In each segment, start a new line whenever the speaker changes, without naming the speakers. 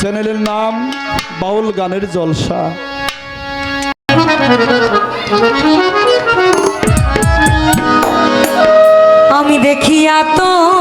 চ্যানেলের নাম বাউল গানের জলসা।
আমি দেখিয়া তোমার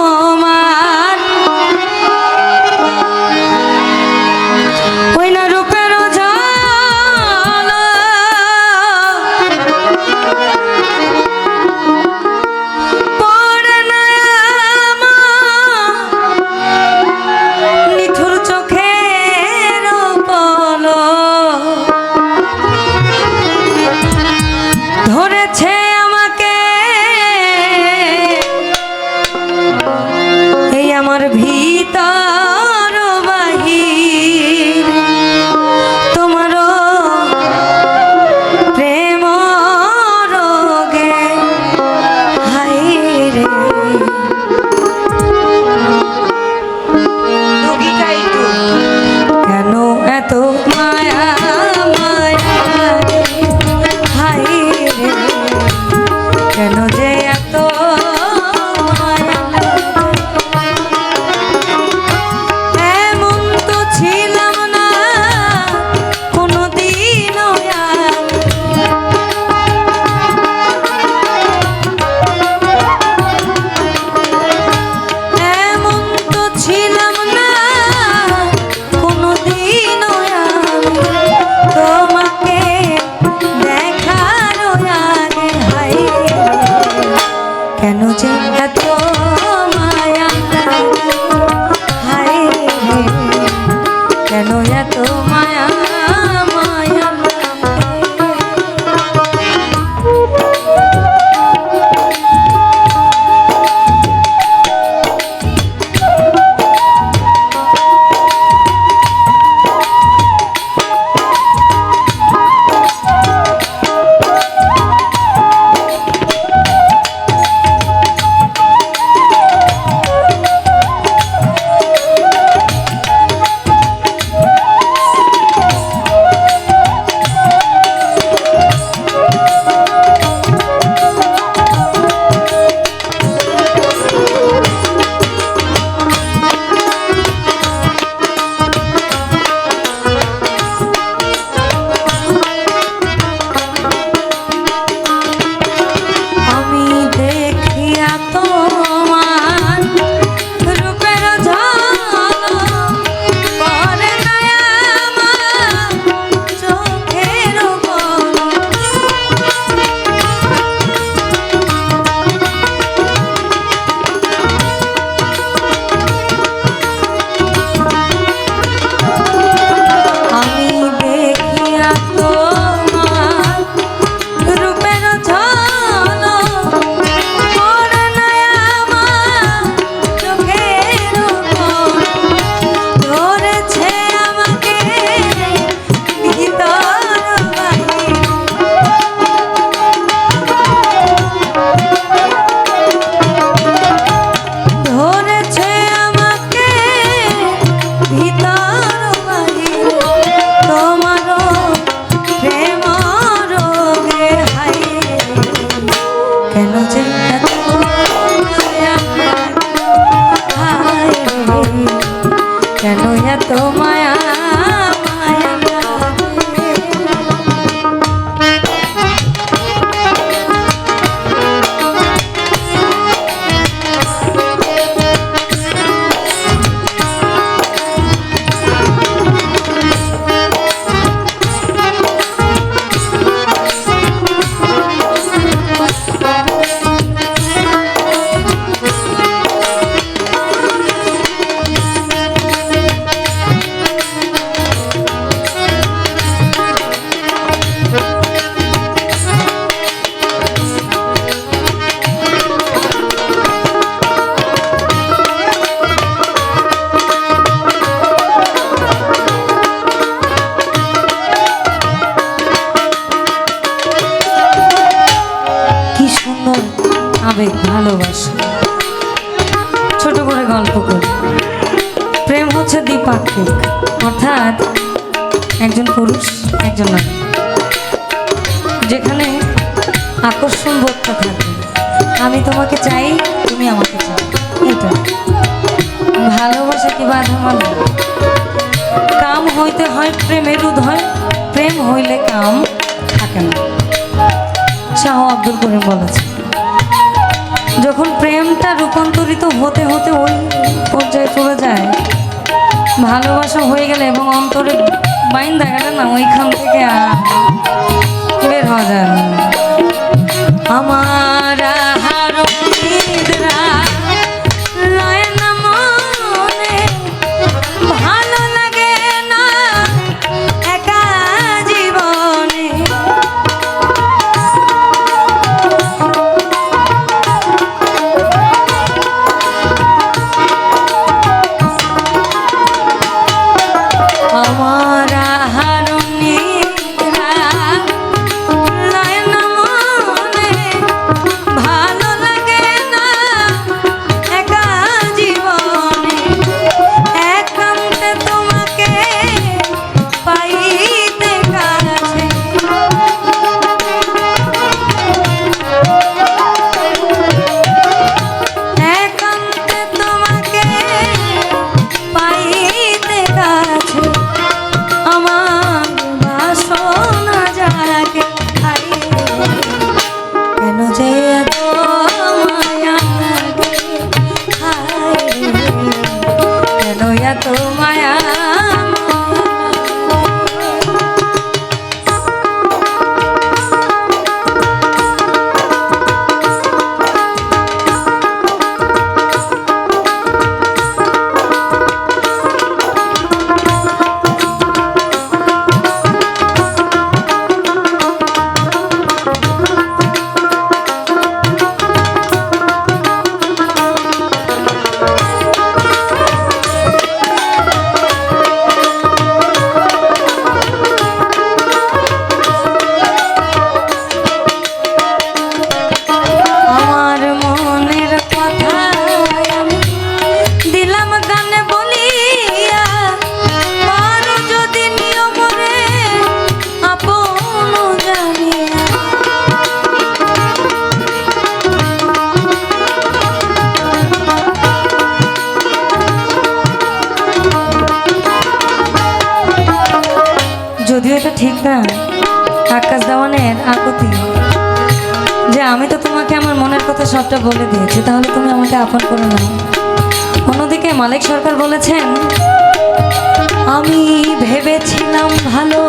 কেন যে ভালোবাসা। ছোট করে গল্প করি। প্রেম হচ্ছে দ্বিপাক্ষিক, অর্থাৎ একজন পুরুষ, একজন নারী। যেখানে আকর্ষণ বোধটা থাকবে আমি তোমাকে চাই, তুমি আমাকে চাও। এটা ভালোবাসা কি বাধা মানে? কাম হইতে হয় প্রেমের উদয়, প্রেম হইলে কাম থাকে না। শাহ আব্দুল করিম বলেছে যখন প্রেমটা রূপান্তরিত হতে হতে ওই পর্যায়ে চলে যায়, ভালোবাসা হয়ে গেলে এবং অন্তরে বাইন দেখা যায় না, ওইখান থেকে আর বের হওয়া যায় না। আমার এত মায়া ঠিক না? আকাশ দেওয়ানের আকুতি যে আমি তো তোমাকে আমার মনের কথা সবটা বলে দিয়েছি, তাহলে তুমি আমাকে আপন করে নাও অন্যদিকে মালিক সরকার বলেছেন, আমি ভেবেছিলাম ভালোবেসে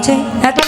যে এত